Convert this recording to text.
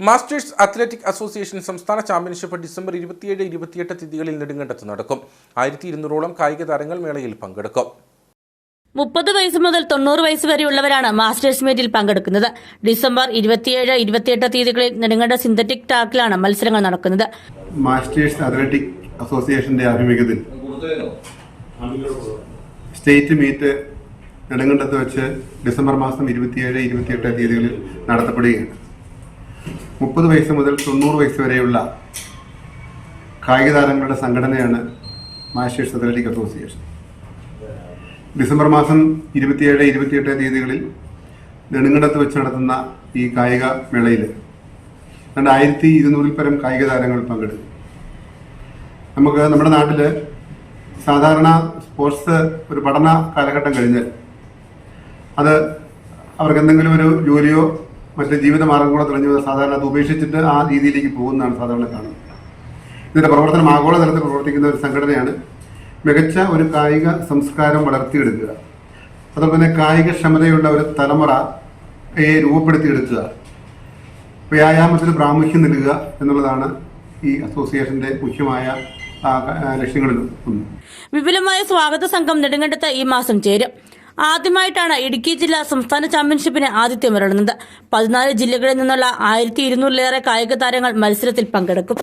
Masters athletic association സംസ്ഥാന championship December ഇരുപത്തിയേഴ് ഇരുപത്തിയെട്ട് തീയതികളിൽ നെടുങ്കണ്ടത്ത് നടക്കും. ആയിരത്തി ഇരുന്നൂറോളം കായിക താരങ്ങൾ മേളയിൽ പങ്കെടുക്കും. മുപ്പത് വയസ്സ് മുതൽ തൊണ്ണൂറ് വയസ്സ് വരെയുള്ളവരാണ് മാസ്റ്റേഴ്സ് മീറ്റിൽ പങ്കെടുക്കുന്നത്. ഡിസംബർ ഇരുപത്തിയേഴ് ഇരുപത്തിയെട്ട് തീയതികളിൽ നെടുങ്കണ്ട സിന്തറ്റിക് ടാക്കിലാണ് മത്സരങ്ങൾ നടക്കുന്നത്. മാസ്റ്റേഴ്സ് അത്ലറ്റിക് അസോസിയേഷന്റെ ആഭിമുഖ്യത്തിൽ സ്റ്റേറ്റ് മീറ്റ് നെടുങ്കണ്ടത്ത് വെച്ച് ഡിസംബർ മാസം ഇരുപത്തിയേഴ് ഇരുപത്തിയെട്ട് തീയതികളിൽ നടത്തപ്പെടുകയാണ്. മുപ്പത് വയസ്സ് മുതൽ തൊണ്ണൂറ് വയസ്സ് വരെയുള്ള കായിക താരങ്ങളുടെ സംഘടനയാണ് മാസ്റ്റേഴ്സ് അത്ലറ്റിക് അസോസിയേഷൻ. ഡിസംബർ മാസം ഇരുപത്തിയേഴ് ഇരുപത്തിയെട്ട് തീയതികളിൽ നെടുങ്കണ്ടത്ത് വെച്ച് നടത്തുന്ന ഈ കായിക മേളയിൽ രണ്ടായിരത്തി ഇരുന്നൂറിൽ പരം കായിക താരങ്ങൾ പങ്കെടുക്കും നമുക്ക് നമ്മുടെ നാട്ടിൽ സാധാരണ സ്പോർട്സ് ഒരു പഠന കാലഘട്ടം കഴിഞ്ഞാൽ അത് അവർക്ക് എന്തെങ്കിലും ഒരു ജോലിയോ മറ്റ് ജീവിത കൂടെ തെളിഞ്ഞു സാധാരണ അത് ഉപേക്ഷിച്ചിട്ട് ആ രീതിയിലേക്ക് പോകുന്നതാണ് സാധാരണ കാണുന്നത്. ഇതിന്റെ പ്രവർത്തനം ആഗോളതലത്തിൽ പ്രവർത്തിക്കുന്ന ഒരു സംഘടനയാണ്. മികച്ച ഒരു കായിക സംസ്കാരം വളർത്തിയെടുക്കുക. അതുപോലെ തന്നെ കായിക ക്ഷമതയുള്ള ഒരു തലമുറയെ രൂപപ്പെടുത്തിയെടുക്കുക. വ്യായാമത്തിന് പ്രാമുഖ്യം നൽകുക എന്നുള്ളതാണ് ഈ അസോസിയേഷന്റെ മുഖ്യമായ ലക്ഷ്യങ്ങളിൽ ഒന്ന് വിപുലമായ സ്വാഗത സംഘം നെടുങ്കണ്ടത്ത് ഈ മാസം ചേരും. ആദ്യമായിട്ടാണ് ഇടുക്കി ജില്ലാ സംസ്ഥാന ചാമ്പ്യൻഷിപ്പിന് ആതിഥ്യമരുളുന്നത് പതിനാല് ജില്ലകളിൽ നിന്നുള്ള ആയിരത്തി ഇരുന്നൂറിലേറെ കായിക താരങ്ങൾ മത്സരത്തിൽ പങ്കെടുക്കും.